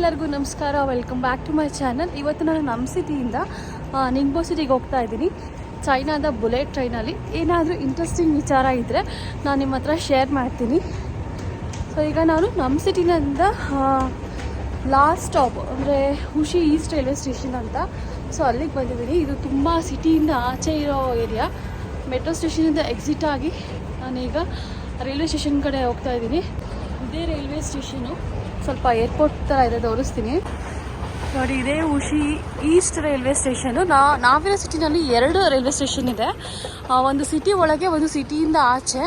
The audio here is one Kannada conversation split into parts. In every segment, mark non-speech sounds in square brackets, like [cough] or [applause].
ಎಲ್ಲರಿಗೂ ನಮಸ್ಕಾರ. Welcome back to my channel ಇವತ್ತು ನಾನು ನಮ್ಮ ಸಿಟಿಯಿಂದ ನಿಂಗ್ಬೋ ಸಿಟಿಗೆ ಹೋಗ್ತಾ ಇದ್ದೀನಿ. ಚೈನಾದ ಬುಲೆಟ್ ಟ್ರೈನಲ್ಲಿ. ಏನಾದರೂ ಇಂಟ್ರೆಸ್ಟಿಂಗ್ ವಿಚಾರ ಇದ್ದರೆ ನಾನು ನಿಮ್ಮ ಹತ್ರ ಶೇರ್ ಮಾಡ್ತೀನಿ. ಸೊ ಈಗ ನಾನು ನಮ್ಮ ಸಿಟಿನಿಂದ ಲಾಸ್ಟ್ ಸ್ಟಾಪ್ ಅಂದರೆ ಹುಷಿ ಈಸ್ಟ್ ರೈಲ್ವೆ ಸ್ಟೇಷನ್ ಅಂತ. ಸೊ ಅಲ್ಲಿಗೆ ಬಂದಿದ್ದೀನಿ. ಇದು ತುಂಬ ಸಿಟಿಯಿಂದ ಆಚೆ ಇರೋ ಏರಿಯಾ ಮೆಟ್ರೋ ಸ್ಟೇಷನಿಂದ ಎಕ್ಸಿಟ್ ಆಗಿ ನಾನೀಗ ರೈಲ್ವೆ ಸ್ಟೇಷನ್ ಕಡೆ ಹೋಗ್ತಾ ಇದ್ದೀನಿ. ಇದೇ ರೈಲ್ವೆ ಸ್ಟೇಷನು ಸ್ವಲ್ಪ ಏರ್ಪೋರ್ಟ್ ಥರ ಇದೆ ತೋರಿಸ್ತೀನಿ. ನೋಡಿ, ಇದೇ ಉಷಿ ಈಸ್ಟ್ ರೈಲ್ವೆ ಸ್ಟೇಷನು ನಾ, ನಾವಿರೋ ಸಿಟಿನಲ್ಲಿ ಎರಡು ರೈಲ್ವೆ ಸ್ಟೇಷನ್ ಇದೆ. ಒಂದು ಸಿಟಿ ಒಳಗೆ, ಒಂದು ಸಿಟಿಯಿಂದ ಆಚೆ.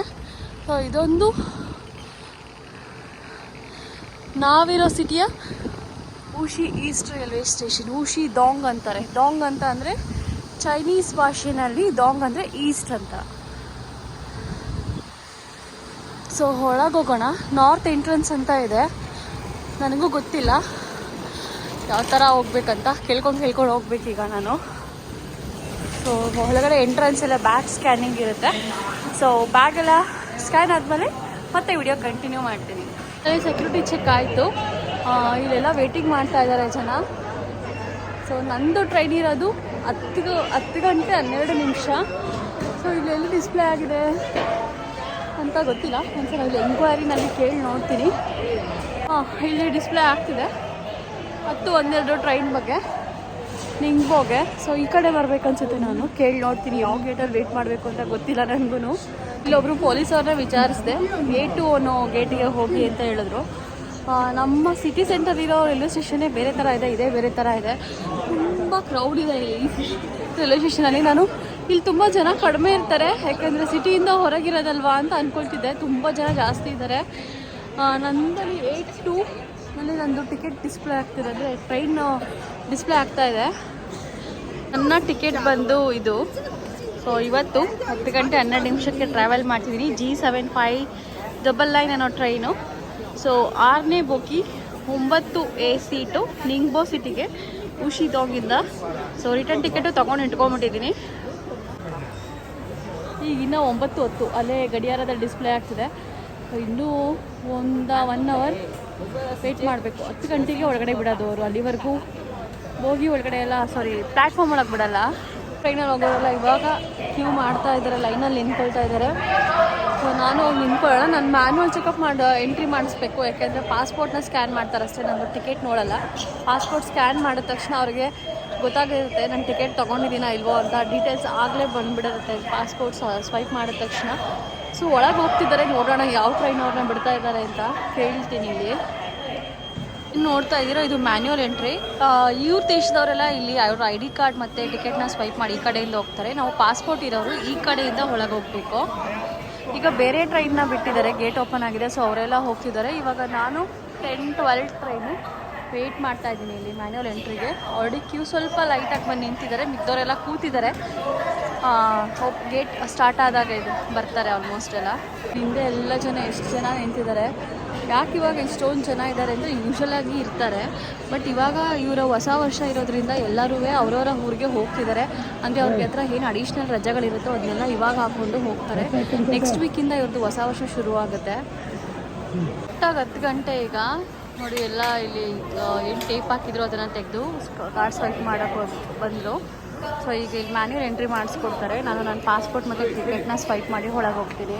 ಸೊ ಇದೊಂದು ನಾವಿರೋ ಸಿಟಿಯ ಉಷಿ ಈಸ್ಟ್ ರೈಲ್ವೆ ಸ್ಟೇಷನ್ ಉಷಿ ಡಾಂಗ್ ಅಂತಾರೆ. ಡಾಂಗ್ ಅಂತ ಅಂದರೆ ಚೈನೀಸ್ ಭಾಷೆನಲ್ಲಿ ಡಾಂಗ್ ಅಂದರೆ ಈಸ್ಟ್ ಅಂತ. ಸೊ ಒಳಗೋಗೋಣ ನಾರ್ತ್ ಎಂಟ್ರೆನ್ಸ್ ಅಂತ ಇದೆ. ನನಗೂ ಗೊತ್ತಿಲ್ಲ. ಯಾವ ಥರ ಹೋಗ್ಬೇಕಂತ ಕೇಳ್ಕೊಂಡು ಕೇಳ್ಕೊಂಡು ಹೋಗ್ಬೇಕೀಗ ನಾನು. ಸೊ ಒಳಗಡೆ ಎಂಟ್ರೆನ್ಸ್ ಎಲ್ಲ ಬ್ಯಾಗ್ ಸ್ಕ್ಯಾನಿಂಗ್ ಇರುತ್ತೆ. ಸೊ ಬ್ಯಾಗ್ ಎಲ್ಲ ಸ್ಕ್ಯಾನ್ ಆದಮೇಲೆ ಮತ್ತೆ ವಿಡಿಯೋ ಕಂಟಿನ್ಯೂ ಮಾಡ್ತೀನಿ. ಸೆಕ್ಯೂರಿಟಿ ಚೆಕ್ ಆಯಿತು. ಇಲ್ಲೆಲ್ಲ ವೇಟಿಂಗ್ ಮಾಡ್ತಾ ಇದ್ದಾರೆ ಜನ. ಸೊ ನಂದು ಟ್ರೈನ್ ಇರೋದು ಹತ್ತು ಹತ್ತು ಗಂಟೆ ಹನ್ನೆರಡು ನಿಮಿಷ. ಸೊ ಇಲ್ಲೆಲ್ಲಿ ಡಿಸ್ಪ್ಲೇ ಆಗಿದೆ ಅಂತ ಗೊತ್ತಿಲ್ಲ. ಒಂದ್ಸಲ ಇಲ್ಲಿ ಎಂಕ್ವೈರಿನಲ್ಲಿ ಕೇಳಿ ನೋಡ್ತೀನಿ. ಇಲ್ಲಿ ಡಿಸ್ಪ್ಲೇ ಆಗ್ತಿದೆ. ಹತ್ತು ಒಂದೆರಡು ಟ್ರೈನ್ ಬಗ್ಗೆ, ನಿಂಗ್ಬೋಗೆ. ಸೊ ಈ ಕಡೆ ಬರಬೇಕನ್ಸುತ್ತೆ ನಾನು. ಕೇಳಿ ನೋಡ್ತೀನಿ, ಯಾವ ಗೇಟಲ್ಲಿ ವೇಟ್ ಮಾಡಬೇಕು ಅಂತ ಗೊತ್ತಿಲ್ಲ ನನಗೂ ಇಲ್ಲೊಬ್ಬರು ಪೊಲೀಸವ್ರನ್ನ ವಿಚಾರಿಸಿದೆ. ಗೇಟು ಅನ್ನೋ ಗೇಟಿಗೆ ಹೋಗಿ ಅಂತ ಹೇಳಿದ್ರು. ನಮ್ಮ ಸಿಟಿ ಸೆಂಟರ್ ಇರೋ ರೈಲ್ವೆ ಸ್ಟೇಷನ್ನೇ ಬೇರೆ ಥರ ಇದೆ, ಇದೇ ಬೇರೆ ಥರ ಇದೆ. ತುಂಬ ಕ್ರೌಡ್ ಇದೆ ಇಲ್ಲಿ ರೈಲ್ವೆ ಸ್ಟೇಷನಲ್ಲಿ ನಾನು ಇಲ್ಲಿ ತುಂಬ ಜನ ಕಡಿಮೆ ಇರ್ತಾರೆ. ಯಾಕೆಂದರೆ ಸಿಟಿಯಿಂದ ಹೊರಗಿರೋದಲ್ವಾ ಅಂತ ಅಂದ್ಕೊಳ್ತಿದ್ದೆ ತುಂಬ ಜನ ಜಾಸ್ತಿ ಇದ್ದಾರೆ ನಂದಲ್ಲಿ ಏಯ್ಟ್ ಟು ನಲ್ಲಿ ನಂದು ಟಿಕೆಟ್ ಡಿಸ್ಪ್ಲೇ ಆಗ್ತಿದೆ ಅಂದರೆ ಟ್ರೈನ್ ಡಿಸ್ಪ್ಲೇ ಆಗ್ತಾ ಇದೆ. ನನ್ನ ಟಿಕೆಟ್ ಬಂದು ಇದು. ಸೊ ಇವತ್ತು ಹತ್ತು ಗಂಟೆ ಹನ್ನೆರಡು ನಿಮಿಷಕ್ಕೆ ಟ್ರಾವೆಲ್ ಮಾಡ್ತಿದ್ದೀನಿ. G seven five double line ಅನ್ನೋ ಟ್ರೈನು ಸೊ ಆರನೇ ಬೋಗಿ ಒಂಬತ್ತು ಎ ಸೀಟು ನಿಂಗ್ಬೋ ಸಿಟಿಗೆ ಉಷಿದೋಗಿಂದ ಸೊ ರಿಟರ್ನ್ ಟಿಕೆಟು ತೊಗೊಂಡು ಇಟ್ಕೊಂಡ್ಬಿಟ್ಟಿದ್ದೀನಿ ಈಗ ಇನ್ನೂ ಒಂಬತ್ತು ಹತ್ತು, ಅಲ್ಲೇ ಗಡಿಯಾರದ ಡಿಸ್ಪ್ಲೇ ಆಗ್ತಿದೆ. ಇನ್ನೂ ಒಂದು ಒನ್ ಅವರ್ ವೇಟ್ ಮಾಡಬೇಕು. ಹತ್ತು ಗಂಟೆಗೆ ಒಳಗಡೆ ಬಿಡೋದು ಅವರು ಅಲ್ಲಿವರೆಗೂ. ಹೋಗಿ ಒಳಗಡೆ ಎಲ್ಲ ಸಾರಿ ಪ್ಲಾಟ್ಫಾರ್ಮ್ ಒಳಗೆ ಬಿಡಲ್ಲ. ಟ್ರೈನಲ್ಲಿ ಹೋಗೋರೆಲ್ಲ ಇವಾಗ ಕ್ಯೂ ಮಾಡ್ತಾ ಇದ್ದಾರೆ ಲೈನಲ್ಲಿ ನಿಂತ್ಕೊಳ್ತಾ ಇದ್ದಾರೆ ಸೊ ನಾನು ಹೋಗಿ ನಿಂತ್ಕೊಳ್ಳೋಣ. ನಾನು ಮ್ಯಾನ್ಯಲ್ ಚೆಕಪ್ ಮಾಡಿ ಎಂಟ್ರಿ ಮಾಡಿಸ್ಬೇಕು. ಯಾಕೆಂದರೆ ಪಾಸ್ಪೋರ್ಟ್ನ ಸ್ಕ್ಯಾನ್ ಮಾಡ್ತಾರೆ ಅಷ್ಟೇ. ನಾನು ಟಿಕೆಟ್ ನೋಡಲ್ಲ. ಪಾಸ್ಪೋರ್ಟ್ ಸ್ಕ್ಯಾನ್ ಮಾಡಿದ ತಕ್ಷಣ ಅವ್ರಿಗೆ ಗೊತ್ತಾಗಿರುತ್ತೆ, ನಾನು ಟಿಕೆಟ್ ತೊಗೊಂಡಿದ್ದೀನಾ ಇಲ್ವೋ ಅಂತ. ಡೀಟೇಲ್ಸ್ ಆಗಲೇ ಬಂದುಬಿಡಿರುತ್ತೆ ಪಾಸ್ಪೋರ್ಟ್ ಸ್ವೈಪ್ ಮಾಡಿದ ತಕ್ಷಣ. ಸೊ ಒಳಗೆ ಹೋಗ್ತಿದ್ದಾರೆ, ನೋಡೋಣ ಯಾವ ಟ್ರೈನ್ ಅವ್ರನ್ನ ಬಿಡ್ತಾ ಇದ್ದಾರೆ ಅಂತ ಕೇಳ್ತೀನಿ ಇಲ್ಲಿ. ಇನ್ನು ನೋಡ್ತಾ ಇದ್ದೀರಾ, ಇದು ಮ್ಯಾನ್ಯುವಲ್ ಎಂಟ್ರಿ ಇವ್ರ ದೇಶದವರೆಲ್ಲ ಇಲ್ಲಿ ಅವ್ರ ಐ ಡಿ ಕಾರ್ಡ್ ಮತ್ತು ಟಿಕೆಟ್ನ ಸ್ವೈಪ್ ಮಾಡಿ ಈ ಕಡೆಯಿಂದ ಹೋಗ್ತಾರೆ. ನಾವು ಪಾಸ್ಪೋರ್ಟ್ ಇರೋರು ಈ ಕಡೆಯಿಂದ ಒಳಗೆ ಹೋಗಬೇಕು. ಈಗ ಬೇರೆ ಟ್ರೈನ್ನ ಬಿಟ್ಟಿದ್ದಾರೆ ಗೇಟ್ ಓಪನ್ ಆಗಿದೆ ಸೊ ಅವರೆಲ್ಲ ಹೋಗ್ತಿದ್ದಾರೆ. ಇವಾಗ ನಾನು ಟೆನ್ ಟ್ವೆಲ್ ಟ್ರೈನು ವೆಯ್ಟ್ ಮಾಡ್ತಾ ಇದ್ದೀನಿ ಇಲ್ಲಿ ಮ್ಯಾನ್ಯಲ್ ಎಂಟ್ರಿಗೆ ಆಲ್ರೆಡಿ ಕ್ಯೂ ಸ್ವಲ್ಪ ಲೈಟಾಗಿ ಬಂದು ನಿಂತಿದ್ದಾರೆ, ಮಿಕ್ದವರೆಲ್ಲ ಕೂತಿದ್ದಾರೆ. ಗೇಟ್ ಸ್ಟಾರ್ಟ್ ಆದಾಗ ಇದು ಬರ್ತಾರೆ ಆಲ್ಮೋಸ್ಟ್ ಎಲ್ಲ. ಹಿಂದೆ ಎಲ್ಲ ಜನ ಎಷ್ಟು ಜನ ನಿಂತಿದ್ದಾರೆ. ಯಾಕೆ ಇವಾಗ ಎಷ್ಟೊಂದು ಜನ ಇದ್ದಾರೆ ಅಂದರೆ ಯೂಶಲ್ ಆಗಿ ಇರ್ತಾರೆ. ಬಟ್ ಇವಾಗ ಇವರ ಹೊಸ ವರ್ಷ ಇರೋದ್ರಿಂದ ಎಲ್ಲರೂ ಅವರವರ ಊರಿಗೆ ಹೋಗ್ತಿದ್ದಾರೆ. ಅಂದರೆ ಅವ್ರಿಗೆ ಹತ್ರ ಏನು ಅಡಿಷ್ನಲ್ ರಜೆಗಳಿರುತ್ತೋ ಅದನ್ನೆಲ್ಲ ಇವಾಗ ಹಾಕ್ಕೊಂಡು ಹೋಗ್ತಾರೆ. ನೆಕ್ಸ್ಟ್ ವೀಕಿಂದ ಇವ್ರದ್ದು ಹೊಸ ವರ್ಷ ಶುರು ಆಗುತ್ತೆ ಕರೆಕ್ಟಾಗಿ ಹತ್ತು ಗಂಟೆ ಈಗ. ನೋಡಿ, ಎಲ್ಲ ಇಲ್ಲಿ ಏನು ಟೇಪ್ ಹಾಕಿದ್ರು ಅದನ್ನು ತೆಗೆದು ಕಾರ್ಡ್ ಸ್ವೈಪ್ ಮಾಡೋಕ್ಕೆ ಬಂದರು. ಸೊ ಈಗ ಇಲ್ಲಿ ಮ್ಯಾನ್ಯೂರ್ ಎಂಟ್ರಿ ಮಾಡಿಸ್ಕೊಡ್ತಾರೆ. ನಾನು ನನ್ನ ಪಾಸ್ಪೋರ್ಟ್ ಮತ್ತು ಟಿಕೆಟ್ನ ಸ್ವೈಪ್ ಮಾಡಿ ಒಳಗೆ ಹೋಗ್ತೀನಿ.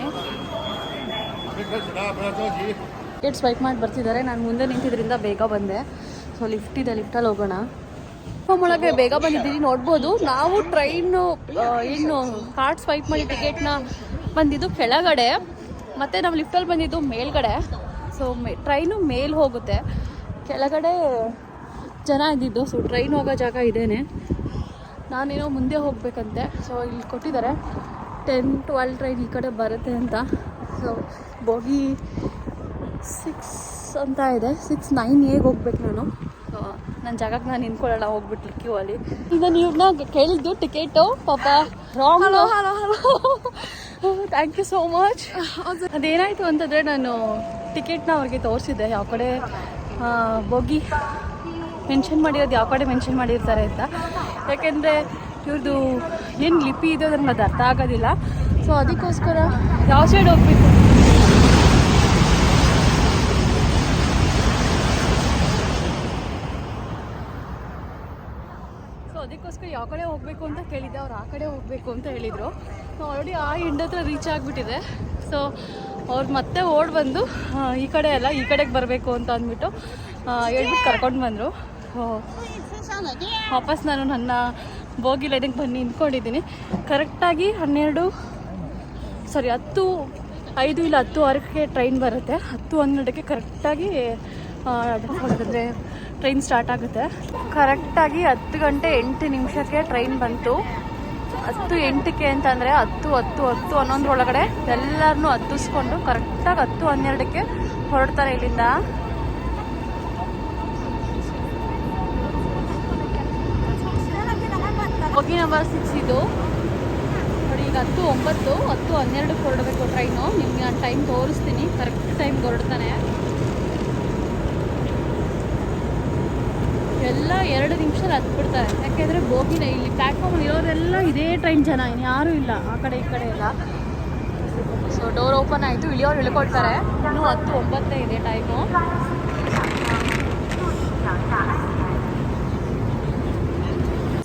ಟಿಕೆಟ್ ಸ್ವೈಪ್ ಮಾಡಿ ಬರ್ತಿದ್ದಾರೆ. ನಾನು ಮುಂದೆ ನಿಂತಿದ್ರಿಂದ ಬೇಗ ಬಂದೆ. ಸೊ ಲಿಫ್ಟ್ ಇದೆ ಲಿಫ್ಟಲ್ಲಿ ಹೋಗೋಣ. ಒಳಗೆ ಬೇಗ ಬಂದಿದ್ದೀನಿ ನೋಡ್ಬೋದು. ನಾವು ಟ್ರೈನು ಏನು ಕಾರ್ಡ್ ಸ್ವೈಪ್ ಮಾಡಿ ಟಿಕೆಟ್ನ ಬಂದಿದ್ದು ಕೆಳಗಡೆ. ಮತ್ತು ನಾವು ಲಿಫ್ಟಲ್ಲಿ ಬಂದಿದ್ದು ಮೇಲ್ಗಡೆ. ಸೊ ಮೇ ಟ್ರೈನು ಮೇಲ್ ಹೋಗುತ್ತೆ. ಕೆಳಗಡೆ ಜನ ಇದ್ದಿದ್ದು. ಸೊ ಟ್ರೈನ್ ಹೋಗೋ ಜಾಗ ಇದೇನೆ. ನಾನೇನೋ ಮುಂದೆ ಹೋಗಬೇಕಂತೆ. ಸೊ ಇಲ್ಲಿ ಕೊಟ್ಟಿದ್ದಾರೆ. ಟೆನ್ ಟ್ವೆಲ್ ಟ್ರೈನ್ ಈ ಕಡೆ ಬರುತ್ತೆ ಅಂತ. ಸೊ ಬೋಗಿ ಸಿಕ್ಸ್ ಅಂತ ಇದೆ. ಸಿಕ್ಸ್ ನೈನ್ ಏಗೆ ಹೋಗ್ಬೇಕು ನಾನು? ಸೊ ನನ್ನ ಜಾಗಕ್ಕೆ ನಾನು ನಿಂತ್ಕೊಳ್ಳೋಣ. ಹೋಗ್ಬಿಟ್ಟು ಕ್ಯೂ ಅಲ್ಲಿ. ಈಗ ನೀವ್ನ ಕೇಳಿದ್ದು ಟಿಕೆಟು. ಪಾಪ wrong hello hello hello thank you so much ಅದೇನಾಯಿತು ಅಂತಂದರೆ ನಾನು ಟಿಕೆಟ್ನ ಅವ್ರಿಗೆ ತೋರಿಸಿದೆ, ಯಾವ ಕಡೆ ಬೋಗಿ ಮೆನ್ಷನ್ ಮಾಡಿರೋದು ಯಾವ ಕಡೆ ಮೆನ್ಷನ್ ಮಾಡಿರ್ತಾರೆ ಅಂತ. ಯಾಕೆಂದರೆ ಇವ್ರದ್ದು ಏನು ಲಿಪಿ ಇದೆ ಅದನ್ನು ಅದು ಅರ್ಥ ಆಗೋದಿಲ್ಲ. ಸೊ ಅದಕ್ಕೋಸ್ಕರ ಯಾವ ಸೈಡ್ ಹೋಗ್ಬೇಕು? ಸೊ ಅದಕ್ಕೋಸ್ಕರ ಯಾವ ಕಡೆ ಹೋಗ್ಬೇಕು ಅಂತ ಕೇಳಿದ್ದೆ, ಅವ್ರು ಆ ಕಡೆ ಹೋಗ್ಬೇಕು ಅಂತ ಹೇಳಿದರು. ಸೊ ಆಲ್ರೆಡಿ ಆ ಎಂಡ್ ಹತ್ರ ರೀಚ್ ಆಗಿಬಿಟ್ಟಿದೆ. ಸೊ ಅವ್ರು ಮತ್ತೆ ಓಡ್ ಬಂದು ಈ ಕಡೆ ಅಲ್ಲ, ಈ ಕಡೆಗೆ ಬರಬೇಕು ಅಂತ ಅಂದ್ಬಿಟ್ಟು ಹೇಳ್ಬಿಟ್ಟು ಕರ್ಕೊಂಡು ಬಂದರು. ವಾಪಸ್ ನಾನು ನನ್ನ ಬೋಗಿ ಲೈನಿಗೆ ಬನ್ನಿ ನಿಂತ್ಕೊಂಡಿದ್ದೀನಿ. ಕರೆಕ್ಟಾಗಿ ಹನ್ನೆರಡು ಸಾರಿ ಹತ್ತು, ಐದು ಇಲ್ಲ ಹತ್ತು ಆರಕ್ಕೆ ಟ್ರೈನ್ ಬರುತ್ತೆ. ಹತ್ತು ಹನ್ನೆರಡಕ್ಕೆ ಕರೆಕ್ಟಾಗಿ ಅಂದರೆ ಟ್ರೈನ್ ಸ್ಟಾರ್ಟ್ ಆಗುತ್ತೆ. ಕರೆಕ್ಟಾಗಿ ಹತ್ತು ಗಂಟೆ ಎಂಟು ನಿಮಿಷಕ್ಕೆ ಟ್ರೈನ್ ಬಂತು. ಹತ್ತು ಎಂಟಕ್ಕೆ ಅಂತಂದರೆ ಹತ್ತು ಹತ್ತು ಹತ್ತು ಹನ್ನೊಂದರೊಳಗಡೆ ಎಲ್ಲರನ್ನೂ ಹತ್ತಿಸ್ಕೊಂಡು ಕರೆಕ್ಟಾಗಿ ಹತ್ತು, ಹನ್ನೆರಡಕ್ಕೆ ಹೊರಡ್ತಾರೆ ಇಲ್ಲಿಂದ. ಬಗ್ಗಿ ನಂಬರ್ ಸಿಕ್ಸ್ ಇದು. ನೋಡಿ, ಈಗ ಹತ್ತು, ಒಂಬತ್ತು, ಹತ್ತು, ಹನ್ನೆರಡಕ್ಕೆ ಹೊರಡಬೇಕು ಟ್ರೈನು. ನಿಮಗೆ ನಾನು ಟೈಮ್ ತೋರಿಸ್ತೀನಿ. ಕರೆಕ್ಟ್ ಟೈಮ್ಗೆ ಹೊರಡ್ತಾನೆ. ಎಲ್ಲ ಎರಡು ನಿಮಿಷದಲ್ಲಿ ಹತ್ಬಿಡ್ತಾರೆ. ಯಾಕೆಂದರೆ ಬೋಗಿನ ಇಲ್ಲಿ ಪ್ಲಾಟ್ಫಾರ್ಮ್ ಇರೋರೆಲ್ಲ ಇದೇ ಟ್ರೈನ್ ಜನ ಇನ್ನು ಯಾರೂ ಇಲ್ಲ ಆ ಕಡೆ ಈ ಕಡೆ ಎಲ್ಲ. ಸೊ ಡೋರ್ ಓಪನ್ ಆಯಿತು. ಇಳಿಯೋರು ಇಳ್ಕೊಳ್ತಾರೆ ಇನ್ನೂ ಹತ್ತು ಒಂಬತ್ತೇ ಇದೆ ಟೈಮು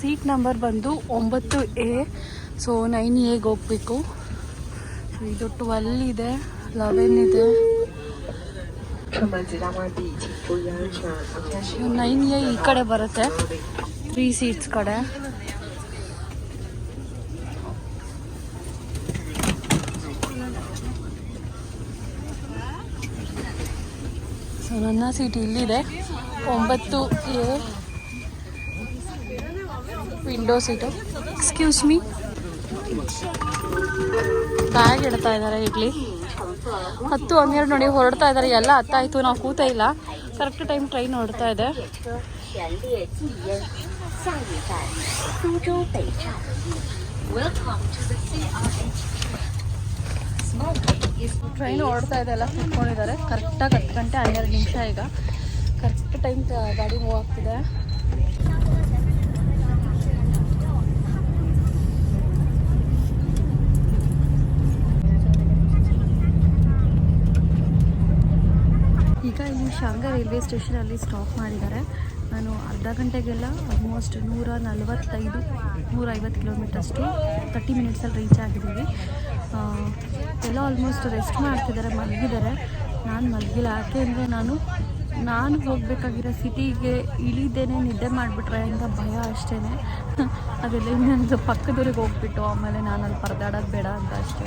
ಸೀಟ್ ನಂಬರ್ ಬಂದು ಒಂಬತ್ತು ಎ ಸೊ ನೈನ್ ಎಗೆ ಹೋಗ್ಬೇಕು. ಇದು ಟ್ವೆಲ್ ಇದೆ ಲೆವೆನ್ ಇದೆ. ನೈನ್ ಎ ಈ ಕಡೆ ಬರುತ್ತೆ. ತ್ರೀ ಸೀಟ್ಸ್ ಕಡೆ. ಸೊ ನನ್ನ ಸೀಟ್ ಇಲ್ಲಿದೆ. ಒಂಬತ್ತು A window seat excuse me bag ಇಡ್ತಾ ಇದ್ದಾರೆ ಇಡ್ಲಿ. ಹತ್ತು, ಹನ್ನೆರಡು ನೋಡಿ ಹೊರಡ್ತಾ ಇದ್ದಾರೆ ಎಲ್ಲ ಹತ್ತಾಯಿತು ನಾವು ಕೂತ ಇಲ್ಲ. ಕರೆಕ್ಟ್ ಟೈಮ್ ಟ್ರೈನ್ ಹೊರಡ್ತಾ ಇದೆ. ಟ್ರೈನ್ ಓಡ್ತಾ ಇದೆ. ಎಲ್ಲ ಕೂತ್ಕೊಂಡಿದ್ದಾರೆ. ಕರೆಕ್ಟಾಗಿ ಹತ್ತು ಗಂಟೆ ಹನ್ನೆರಡು ನಿಮಿಷ ಈಗ. ಕರೆಕ್ಟ್ ಟೈಮ್ ಗಾಡಿ ಮೂವ್ ಆಗ್ತಿದೆ. ಶಾಂಘೈ ರೈಲ್ವೆ ಸ್ಟೇಷನಲ್ಲಿ ಸ್ಟಾಪ್ ಮಾಡಿದ್ದಾರೆ. ನಾನು ಅರ್ಧ ಗಂಟೆಗೆಲ್ಲ ಆಲ್ಮೋಸ್ಟ್ ನೂರ ನಲವತ್ತೈದು ನೂರ ಐವತ್ತು ಕಿಲೋಮೀಟರ್ಸ್ಟು ತರ್ಟಿ ಮಿನಿಟ್ಸಲ್ಲಿ ರೀಚ್ ಆಗಿದ್ದೀವಿ ಎಲ್ಲ ಆಲ್ಮೋಸ್ಟ್ ರೆಸ್ಟ್ ಮಾಡ್ತಿದ್ದಾರೆ, ಮಲಗಿದ್ದಾರೆ. ನಾನು ಮಲಗಿಲ್ಲ. ಯಾಕೆ ಅಂದರೆ ನಾನು ನಾನು ಹೋಗಬೇಕಾಗಿರೋ ಸಿಟಿಗೆ ಇಳಿದೇನೆ, ನಿದ್ದೆ ಮಾಡಿಬಿಟ್ರೆ ಅಂತ ಭಯ ಅಷ್ಟೇ [laughs] ಅದೆಲ್ಲ ಇನ್ನೊಂದು ಪಕ್ಕದವ್ರಿಗೆ ಹೋಗ್ಬಿಟ್ಟು ಆಮೇಲೆ ನಾನು ಅಲ್ಲಿ ಪರದಾಡೋದು ಬೇಡ ಅಂತ ಅಷ್ಟೇ.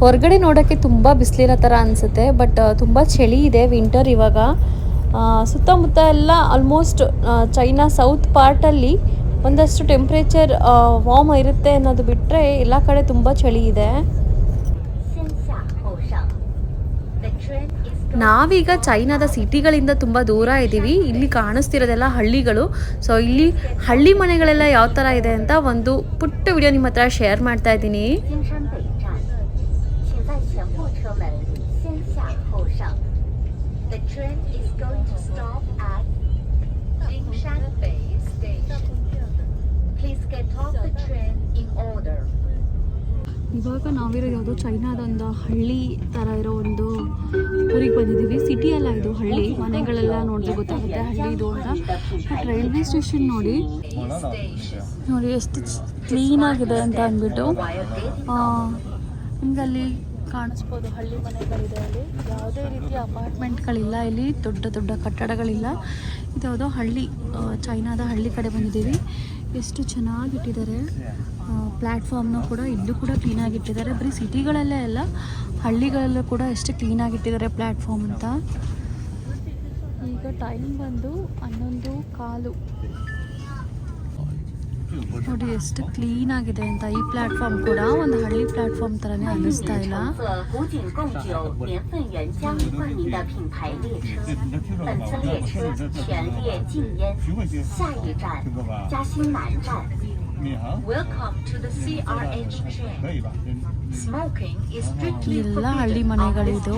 ಹೊರಗಡೆ ನೋಡೋಕ್ಕೆ ತುಂಬ ಬಿಸಿಲಿರೋ ಥರ ಅನಿಸುತ್ತೆ, ಬಟ್ ತುಂಬ ಚಳಿ ಇದೆ ವಿಂಟರ್ ಇವಾಗ. ಸುತ್ತಮುತ್ತ ಎಲ್ಲ ಆಲ್ಮೋಸ್ಟ್ ಚೈನಾ ಸೌತ್ ಪಾರ್ಟಲ್ಲಿ ಒಂದಷ್ಟು ಟೆಂಪ್ರೇಚರ್ ವಾಮ್ ಇರುತ್ತೆ ಅನ್ನೋದು ಬಿಟ್ಟರೆ ಎಲ್ಲ ಕಡೆ ತುಂಬ ಚಳಿ ಇದೆ. ನಾವೀಗ ಚೈನಾದ ಸಿಟಿಗಳಿಂದ ತುಂಬ ದೂರ ಇದ್ದೀವಿ. ಇಲ್ಲಿ ಕಾಣಿಸ್ತಿರೋದೆಲ್ಲ ಹಳ್ಳಿಗಳು. ಸೊ, ಇಲ್ಲಿ ಹಳ್ಳಿ ಮನೆಗಳೆಲ್ಲ ಯಾವ ಥರ ಇದೆ ಅಂತ ಒಂದು ಪುಟ್ಟ ವಿಡಿಯೋ ನಿಮ್ಮ ಹತ್ರ ಶೇರ್ ಮಾಡ್ತಾ ಇದ್ದೀನಿ. Train is going to stop at Jingshan Bay Station. Please get off the train in order. ಇವಾಗ ನಾವಿರೋ ಯಾವುದೋ ಚೈನಾದ ಒಂದು ಹಳ್ಳಿ ಥರ ಇರೋ ಒಂದು ಊರಿಗೆ ಬಂದಿದ್ದೀವಿ. ಸಿಟಿ ಅಲ್ಲ ಇದು ಹಳ್ಳಿ. ಮನೆಗಳೆಲ್ಲ ನೋಡಿದ್ರೆ ಗೊತ್ತಾಗುತ್ತೆ ಹಳ್ಳಿ ಇದು ಅಂತ. ಬಟ್ ರೈಲ್ವೆ ಸ್ಟೇಷನ್ ನೋಡಿ. ನೋಡಿ, ಎಷ್ಟು ಕ್ಲೀನಾಗಿದೆ ಅಂತ ಅಂದ್ಬಿಟ್ಟು. ನಿಮ್ಗೆ ಅಲ್ಲಿ ಕಾಣಿಸ್ಬೋದು ಹಳ್ಳಿ ಮನೆಗಳಿದೆ ಅಲ್ಲಿ. ಯಾವುದೇ ರೀತಿಯ ಅಪಾರ್ಟ್ಮೆಂಟ್ಗಳಿಲ್ಲ ಇಲ್ಲಿ, ದೊಡ್ಡ ದೊಡ್ಡ ಕಟ್ಟಡಗಳಿಲ್ಲ. ಇದು ಯಾವುದೋ ಹಳ್ಳಿ ಚೈನಾದ ಹಳ್ಳಿ ಕಡೆ ಬಂದಿದ್ದೀವಿ. ಎಷ್ಟು ಚೆನ್ನಾಗಿಟ್ಟಿದ್ದಾರೆ. ಪ್ಲ್ಯಾಟ್ಫಾರ್ಮ್ನ ಕೂಡ ಇಲ್ಲೂ ಕೂಡ ಕ್ಲೀನಾಗಿ ಇಟ್ಟಿದ್ದಾರೆ ಬರೀ ಸಿಟಿಗಳಲ್ಲೇ ಅಲ್ಲ, ಹಳ್ಳಿಗಳಲ್ಲೂ ಕೂಡ ಎಷ್ಟು ಕ್ಲೀನಾಗಿಟ್ಟಿದ್ದಾರೆ ಪ್ಲ್ಯಾಟ್ಫಾರ್ಮ್ ಅಂತ. ಈಗ ಟೈಮ್ ಬಂದು ಹನ್ನೊಂದು ಕಾಲು. ನೋಡಿ ಎಷ್ಟು ಕ್ಲೀನ್ ಆಗಿದೆ ಅಂತ ಈ ಪ್ಲಾಟ್ಫಾರ್ಮ್ ಕೂಡ. ಒಂದು ಹಳ್ಳಿ ಪ್ಲಾಟ್ಫಾರ್ಮ್ ತರನೇ ಅನಿಸ್ತಾ ಇಲ್ಲ. ಎಲ್ಲ ಹಳ್ಳಿ ಮನೆಗಳಿದ್ದು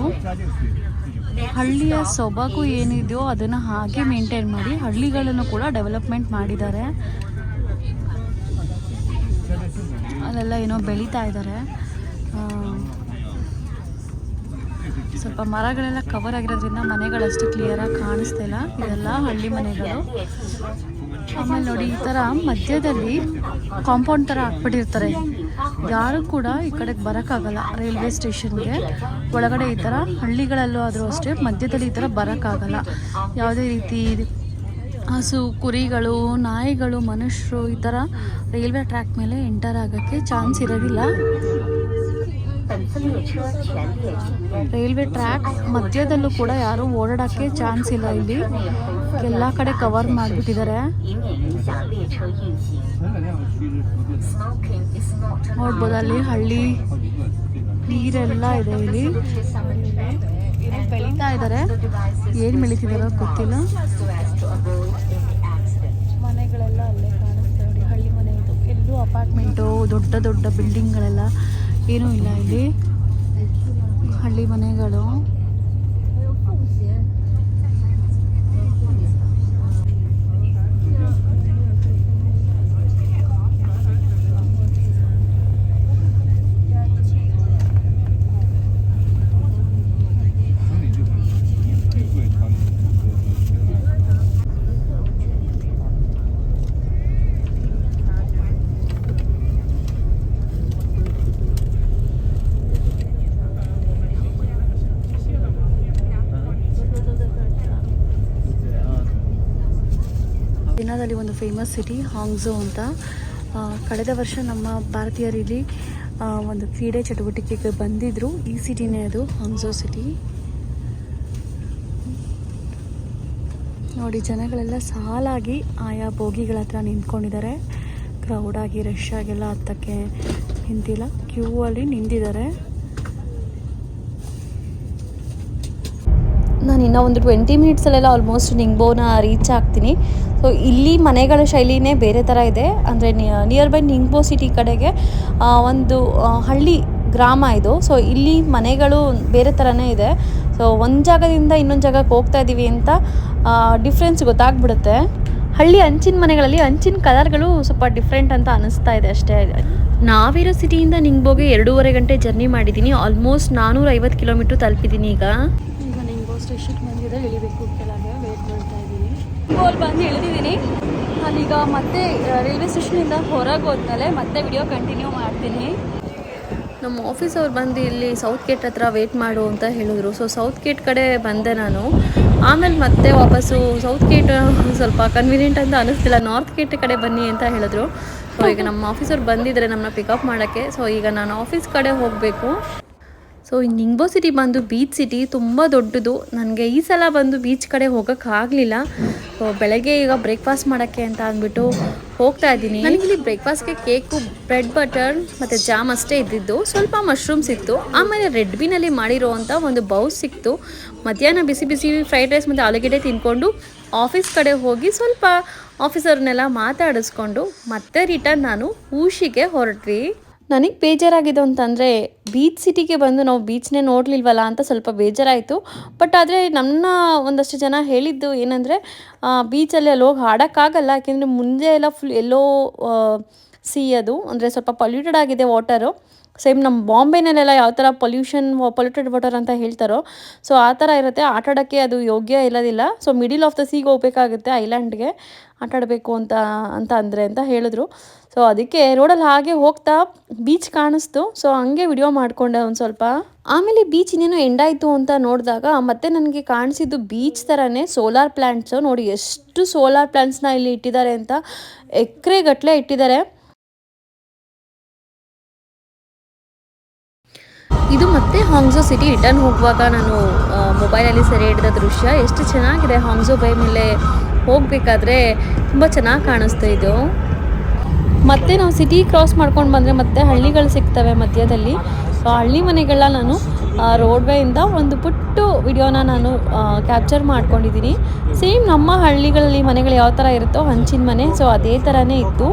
ಹಳ್ಳಿಯ ಸೊಬಗು ಏನಿದೆಯೋ ಅದನ್ನು ಹಾಗೆ ಮೇಂಟೈನ್ ಮಾಡಿ ಹಳ್ಳಿಗಳನ್ನು ಕೂಡ ಡೆವಲಪ್ಮೆಂಟ್ ಮಾಡಿದ್ದಾರೆ. ಅಲ್ಲೆಲ್ಲ ಏನೋ ಬೆಳೀತಾ ಇದ್ದಾರೆ ಸ್ವಲ್ಪ ಮರಗಳೆಲ್ಲ ಕವರ್ ಆಗಿರೋದ್ರಿಂದ ಮನೆಗಳಷ್ಟು ಕ್ಲಿಯರಾಗಿ ಕಾಣಿಸ್ತಾ ಇಲ್ಲ. ಇದೆಲ್ಲ ಹಳ್ಳಿ ಮನೆಗಳು. ಆಮೇಲೆ ನೋಡಿ ಈ ಥರ ಮಧ್ಯದಲ್ಲಿ ಕಾಂಪೌಂಡ್ ಥರ ಹಾಕ್ಬಿಟ್ಟಿರ್ತಾರೆ. ಯಾರು ಕೂಡ ಈ ಕಡೆಗೆ ಬರೋಕ್ಕಾಗಲ್ಲ ರೈಲ್ವೆ ಸ್ಟೇಷನ್ಗೆ ಒಳಗಡೆ ಈ ಥರ ಹಳ್ಳಿಗಳಲ್ಲೂ ಆದರೂ ಅಷ್ಟೇ ಮಧ್ಯದಲ್ಲಿ ಈ ಥರ ಬರೋಕ್ಕಾಗಲ್ಲ. ಯಾವುದೇ ರೀತಿ ಹಸು, ಕುರಿಗಳು, ನಾಯಿಗಳು, ಮನುಷ್ಯರು ಈ ಥರ ರೈಲ್ವೆ ಟ್ರ್ಯಾಕ್ ಮೇಲೆ ಎಂಟರ್ ಆಗೋಕ್ಕೆ ಚಾನ್ಸ್ ಇರೋದಿಲ್ಲ. ರೈಲ್ವೆ ಟ್ರ್ಯಾಕ್ ಮಧ್ಯದಲ್ಲೂ ಕೂಡ ಯಾರು ಓಡಾಡೋಕ್ಕೆ ಚಾನ್ಸ್ ಇಲ್ಲ ಇಲ್ಲಿ. ಎಲ್ಲ ಕಡೆ ಕವರ್ ಮಾಡಿಬಿಟ್ಟಿದ್ದಾರೆ. ನೋಡ್ಬೋದು ಅಲ್ಲಿ ಹಳ್ಳಿ ನೀರೆಲ್ಲ ಇದೆ ಇಲ್ಲಿ. ಬೆಳೀತಾ ಇದ್ದಾರೆ? ಏನು ಬೆಳೀತಿದಾರೋ ಗೊತ್ತಿಲ್ಲ. ಅಪಾರ್ಟ್ಮೆಂಟು ದೊಡ್ಡ ದೊಡ್ಡ ಬಿಲ್ಡಿಂಗ್ಗಳೆಲ್ಲ ಏನೂ ಇಲ್ಲ ಇಲ್ಲಿ. ಹಳ್ಳಿ ಮನೆಗಳು. ಚೀನಾದಲ್ಲಿ ಒಂದು ಫೇಮಸ್ ಸಿಟಿ ಹಾಂಗ್ಝೋ ಅಂತ. ಕಳೆದ ವರ್ಷ ನಮ್ಮ ಭಾರತೀಯರಿಲ್ಲಿ ಒಂದು ಕ್ರೀಡೆ ಚಟುವಟಿಕೆಗೆ ಬಂದಿದ್ರು. ಈ ಸಿಟಿನೇ ಅದು ಹಾಂಗ್ಝೋ ಸಿಟಿ ನೋಡಿ, ಜನಗಳೆಲ್ಲ ಸಾಲಾಗಿ ಆಯಾ ಬೋಗಿಗಳ ಹತ್ರ ನಿಂತ್ಕೊಂಡಿದ್ದಾರೆ. ಕ್ರೌಡಾಗಿ ರಶ್ ಆಗೆಲ್ಲ ಹತ್ತಕ್ಕೆ ನಿಂತಿಲ್ಲ. ಕ್ಯೂ ಅಲ್ಲಿ ನಿಂತಿದ್ದಾರೆ. ನಾನು ಇನ್ನೂ ಒಂದು ಟ್ವೆಂಟಿ ಮಿನಿಟ್ಸಲ್ಲೆಲ್ಲ ಆಲ್ಮೋಸ್ಟ್ ನಿಂಗ್ಬೋನ ರೀಚ್ ಆಗ್ತೀನಿ. ಸೊ ಇಲ್ಲಿ ಮನೆಗಳ ಶೈಲಿನೇ ಬೇರೆ ಥರ ಇದೆ. ಅಂದರೆ ನಿಯರ್ ಬೈ ನಿಂಗ್ಬೋ ಸಿಟಿ ಕಡೆಗೆ ಒಂದು ಹಳ್ಳಿ ಗ್ರಾಮ ಇದು. ಸೊ ಇಲ್ಲಿ ಮನೆಗಳು ಬೇರೆ ಥರನೇ ಇದೆ. ಸೊ ಒಂದು ಜಾಗದಿಂದ ಇನ್ನೊಂದು ಜಾಗಕ್ಕೆ ಹೋಗ್ತಾ ಇದ್ದೀವಿ ಅಂತ ಡಿಫ್ರೆನ್ಸ್ ಗೊತ್ತಾಗ್ಬಿಡುತ್ತೆ. ಹಳ್ಳಿ ಹಂಚಿನ ಮನೆಗಳಲ್ಲಿ ಹಂಚಿನ ಕಲರ್ಗಳು ಸ್ವಲ್ಪ ಡಿಫ್ರೆಂಟ್ ಅಂತ ಅನಿಸ್ತಾ ಇದೆ ಅಷ್ಟೇ. ನಾವಿರೋ ಸಿಟಿಯಿಂದ ನಿಂಗ್ಬೋಗೆ ಎರಡೂವರೆ ಗಂಟೆ ಜರ್ನಿ ಮಾಡಿದ್ದೀನಿ ಆಲ್ಮೋಸ್ಟ್ ನಾನ್ನೂರೈವತ್ತು ಕಿಲೋಮೀಟ್ರ್ ತಲುಪಿದ್ದೀನಿ ಈಗ. ಈಗ ನಿಂಗ್ಬೋ ಸ್ಟೇಷನ್ ಬಂದಿದೆ ಇಳಿಬೇಕು ಕೆಳಗೆ ವೇಟ್ ಮಾಡ್ತಾ ಅಲ್ಲಿ ಬಂದು ಇಳಿದಿದ್ದೀನಿ ನಾನೀಗ ಮತ್ತೆ ರೈಲ್ವೆ ಸ್ಟೇಷನಿಂದ ಹೊರಗೆ ಹೋದ್ಮೇಲೆ ಮತ್ತೆ ವಿಡಿಯೋ ಕಂಟಿನ್ಯೂ ಮಾಡ್ತೀನಿ. ನಮ್ಮ ಆಫೀಸ್ ಅವ್ರು ಬಂದು ಇಲ್ಲಿ ಸೌತ್ ಗೇಟ್ ಹತ್ರ ವೇಟ್ ಮಾಡು ಅಂತ ಹೇಳಿದ್ರು. ಸೊ ಸೌತ್ ಗೇಟ್ ಕಡೆ ಬಂದೆ ನಾನು. ಆಮೇಲೆ ಮತ್ತೆ ವಾಪಸ್ಸು ಸೌತ್ ಗೇಟ್ [laughs] ಸ್ವಲ್ಪ ಕನ್ವೀನಿಯೆಂಟ್ ಅಂತ ಅನಿಸ್ತಿಲ್ಲ. ನಾರ್ತ್ ಗೇಟ್ ಕಡೆ ಬನ್ನಿ ಅಂತ ಹೇಳಿದ್ರು. ಸೊ ಈಗ ನಮ್ಮ ಆಫೀಸವ್ರು ಬಂದಿದ್ದಾರೆ ನಮ್ಮನ್ನ ಪಿಕಪ್ ಮಾಡೋಕ್ಕೆ. ಸೊ ಈಗ ನಾನು ಆಫೀಸ್ ಕಡೆ ಹೋಗಬೇಕು. ಸೊ ಈ ನಿಂಗ್ಬೋ ಸಿಟಿ ಬಂದು ಬೀಚ್ ಸಿಟಿ ತುಂಬ ದೊಡ್ಡದು. ನನಗೆ ಈ ಸಲ ಬಂದು ಬೀಚ್ ಕಡೆ ಹೋಗೋಕ್ಕಾಗಲಿಲ್ಲ ಸೊ ಬೆಳಗ್ಗೆ ಈಗ ಬ್ರೇಕ್ಫಾಸ್ಟ್ ಮಾಡೋಕ್ಕೆ ಅಂತ ಅಂದ್ಬಿಟ್ಟು ಹೋಗ್ತಾ ಇದ್ದೀನಿ. ನನಗೆ ಇಲ್ಲಿ ಬ್ರೇಕ್ಫಾಸ್ಟ್ಗೆ ಕೇಕು ಬ್ರೆಡ್ ಬಟರ್ ಮತ್ತು ಜಾಮ್ ಅಷ್ಟೇ ಇದ್ದಿದ್ದು. ಸ್ವಲ್ಪ ಮಶ್ರೂಮ್ಸ್ ಇತ್ತು. ಆಮೇಲೆ ರೆಡ್ ಬೀನಲ್ಲಿ ಮಾಡಿರೋ ಅಂಥ ಒಂದು ಬೌಸ್ ಸಿಕ್ತು. ಮಧ್ಯಾಹ್ನ ಬಿಸಿ ಬಿಸಿ ಫ್ರೈಡ್ ರೈಸ್ ಮತ್ತು ಆಲೂಗೆಡ್ಡೆ ತಿನ್ಕೊಂಡು ಆಫೀಸ್ ಕಡೆ ಹೋಗಿ ಸ್ವಲ್ಪ ಆಫೀಸರ್ನೆಲ್ಲ ಮಾತಾಡಿಸ್ಕೊಂಡು ಮತ್ತೆ ರಿಟರ್ನ್ ನಾನು ಊಶಿಗೆ ಹೊರಟ್ವಿ. ನನಗೆ ಬೇಜಾರಾಗಿದೆ ಅಂತಂದರೆ ಬೀಚ್ ಸಿಟಿಗೆ ಬಂದು ನಾವು ಬೀಚ್ನೇ ನೋಡಲಿಲ್ವಲ್ಲ ಅಂತ ಸ್ವಲ್ಪ ಬೇಜಾರಾಯಿತು. ಬಟ್ ಆದರೆ ನನ್ನ ಒಂದಷ್ಟು ಜನ ಹೇಳಿದ್ದು ಏನಂದರೆ ಬೀಚಲ್ಲಿ ಅಲ್ಲಿ ಹೋಗಿ ಆಡೋಕ್ಕಾಗಲ್ಲ ಯಾಕೆಂದರೆ ಮುಂದೆ ಎಲ್ಲ ಫುಲ್ ಎಲ್ಲೋ ಸಿ ಅದು. ಅಂದರೆ ಸ್ವಲ್ಪ ಪೊಲ್ಯೂಟೆಡ್ ಆಗಿದೆ ವಾಟರು ಸೇಮ್ ನಮ್ಮ ಬಾಂಬೆನಲ್ಲೆಲ್ಲ ಯಾವ ಥರ ಪೊಲ್ಯೂಷನ್ ಪೊಲ್ಯೂಟೆಡ್ ವಾಟರ್ ಅಂತ ಹೇಳ್ತಾರೋ ಸೊ ಆ ಥರ ಇರುತ್ತೆ. ಆಟಾಡೋಕ್ಕೆ ಅದು ಯೋಗ್ಯ ಇಲ್ಲದಿಲ್ಲ ಸೊ ಮಿಡಿಲ್ ಆಫ್ ದ ಸೀಗೆ ಹೋಗ್ಬೇಕಾಗುತ್ತೆ ಐಲ್ಯಾಂಡ್ಗೆ ಆಟಾಡಬೇಕು ಅಂತ ಅಂತ ಅಂದರೆ ಅಂತ ಹೇಳಿದ್ರು. ಸೊ ಅದಕ್ಕೆ ರೋಡಲ್ಲಿ ಹಾಗೆ ಹೋಗ್ತಾ ಬೀಚ್ ಕಾಣಿಸ್ತು. ಸೊ ಹಂಗೆ ವಿಡಿಯೋ ಮಾಡಿಕೊಂಡೆ ಒಂದು ಸ್ವಲ್ಪ. ಆಮೇಲೆ ಬೀಚ್ ಇನ್ನೇನು ಎಂಡಾಯಿತು ಅಂತ ನೋಡಿದಾಗ ಮತ್ತೆ ನನಗೆ ಕಾಣಿಸಿದ್ದು ಬೀಚ್ ಥರನೇ ಸೋಲಾರ್ ಪ್ಲ್ಯಾಂಟ್ಸು ನೋಡಿ ಎಷ್ಟು ಸೋಲಾರ್ ಪ್ಲ್ಯಾಂಟ್ಸ್ನ ಇಲ್ಲಿ ಇಟ್ಟಿದ್ದಾರೆ ಅಂತ ಎಕರೆಗಟ್ಟಲೆ ಇಟ್ಟಿದ್ದಾರೆ. ಇದು ಮತ್ತೆ ಹಾಂಗ್ಝೋ ಸಿಟಿ ರಿಟರ್ನ್ ಹೋಗುವಾಗ ನಾನು ಮೊಬೈಲಲ್ಲಿ ಸೆರೆ ಹಿಡಿದ ದೃಶ್ಯ. ಎಷ್ಟು ಚೆನ್ನಾಗಿದೆ ಹಾಂಗ್ಝೋ ಬೈ ಮೇಲೆ ಹೋಗಬೇಕಾದ್ರೆ ತುಂಬ ಚೆನ್ನಾಗಿ ಕಾಣಿಸ್ತು ಇದು. ಮತ್ತೆ ನಾವು ಸಿಟಿ ಕ್ರಾಸ್ ಮಾಡ್ಕೊಂಡು ಬಂದರೆ ಮತ್ತೆ ಹಳ್ಳಿಗಳು ಸಿಗ್ತವೆ ಮಧ್ಯದಲ್ಲಿ. ಹಳ್ಳಿ ಮನೆಗಳನ್ನ ನಾನು ರೋಡ್ವೇಯಿಂದ ಒಂದು ಪುಟ್ಟು ವಿಡಿಯೋನ ನಾನು ಕ್ಯಾಪ್ಚರ್ ಮಾಡ್ಕೊಂಡಿದ್ದೀನಿ ಸೇಮ್ ನಮ್ಮ ಹಳ್ಳಿಗಳಲ್ಲಿ ಮನೆಗಳು ಯಾವ ಥರ ಇರುತ್ತೋ ಹಂಚಿನ ಮನೆ ಸೊ ಅದೇ ಥರನೇ ಇತ್ತು.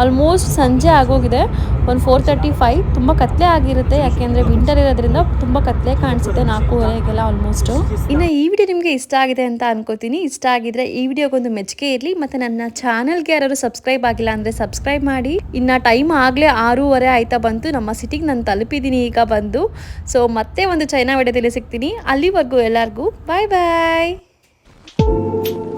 ಆಲ್ಮೋಸ್ಟ್ ಸಂಜೆ ಆಗೋಗಿದೆ. ಒಂದು ಫೋರ್ ತರ್ಟಿ ಫೈವ್ ತುಂಬ ಕತ್ಲೆ ಆಗಿರುತ್ತೆ. ಯಾಕೆಂದರೆ ವಿಂಟರ್ ಇರೋದ್ರಿಂದ ತುಂಬ ಕತ್ಲೆ ಕಾಣಿಸುತ್ತೆ ನಾಲ್ಕೂವರೆಗೆಲ್ಲ ಆಲ್ಮೋಸ್ಟು ಇನ್ನು ಈ ವಿಡಿಯೋ ನಿಮಗೆ ಇಷ್ಟ ಆಗಿದೆ ಅಂತ ಅನ್ಕೋತೀನಿ. ಇಷ್ಟ ಆಗಿದ್ರೆ ಈ ವಿಡಿಯೋಗೊಂದು ಮೆಚ್ಚುಗೆ ಇರಲಿ. ಮತ್ತು ನನ್ನ ಚಾನಲ್ಗೆ ಯಾರು ಸಬ್ಸ್ಕ್ರೈಬ್ ಆಗಿಲ್ಲ ಅಂದರೆ ಸಬ್ಸ್ಕ್ರೈಬ್ ಮಾಡಿ. ಇನ್ನು ಟೈಮ್ ಆಗಲೇ ಆರೂವರೆ ಆಯ್ತಾ ಬಂತು. ನಮ್ಮ ಸಿಟಿಗೆ ನಾನು ತಲುಪಿದ್ದೀನಿ ಈಗ ಬಂದು. ಸೊ ಮತ್ತೆ ಒಂದು ಚೈನಾ ವಿಡಿಯೋದಲ್ಲಿ ಸಿಗ್ತೀನಿ. ಅಲ್ಲಿವರೆಗೂ ಎಲ್ಲರಿಗೂ ಬಾಯ್ ಬಾಯ್ Thank you.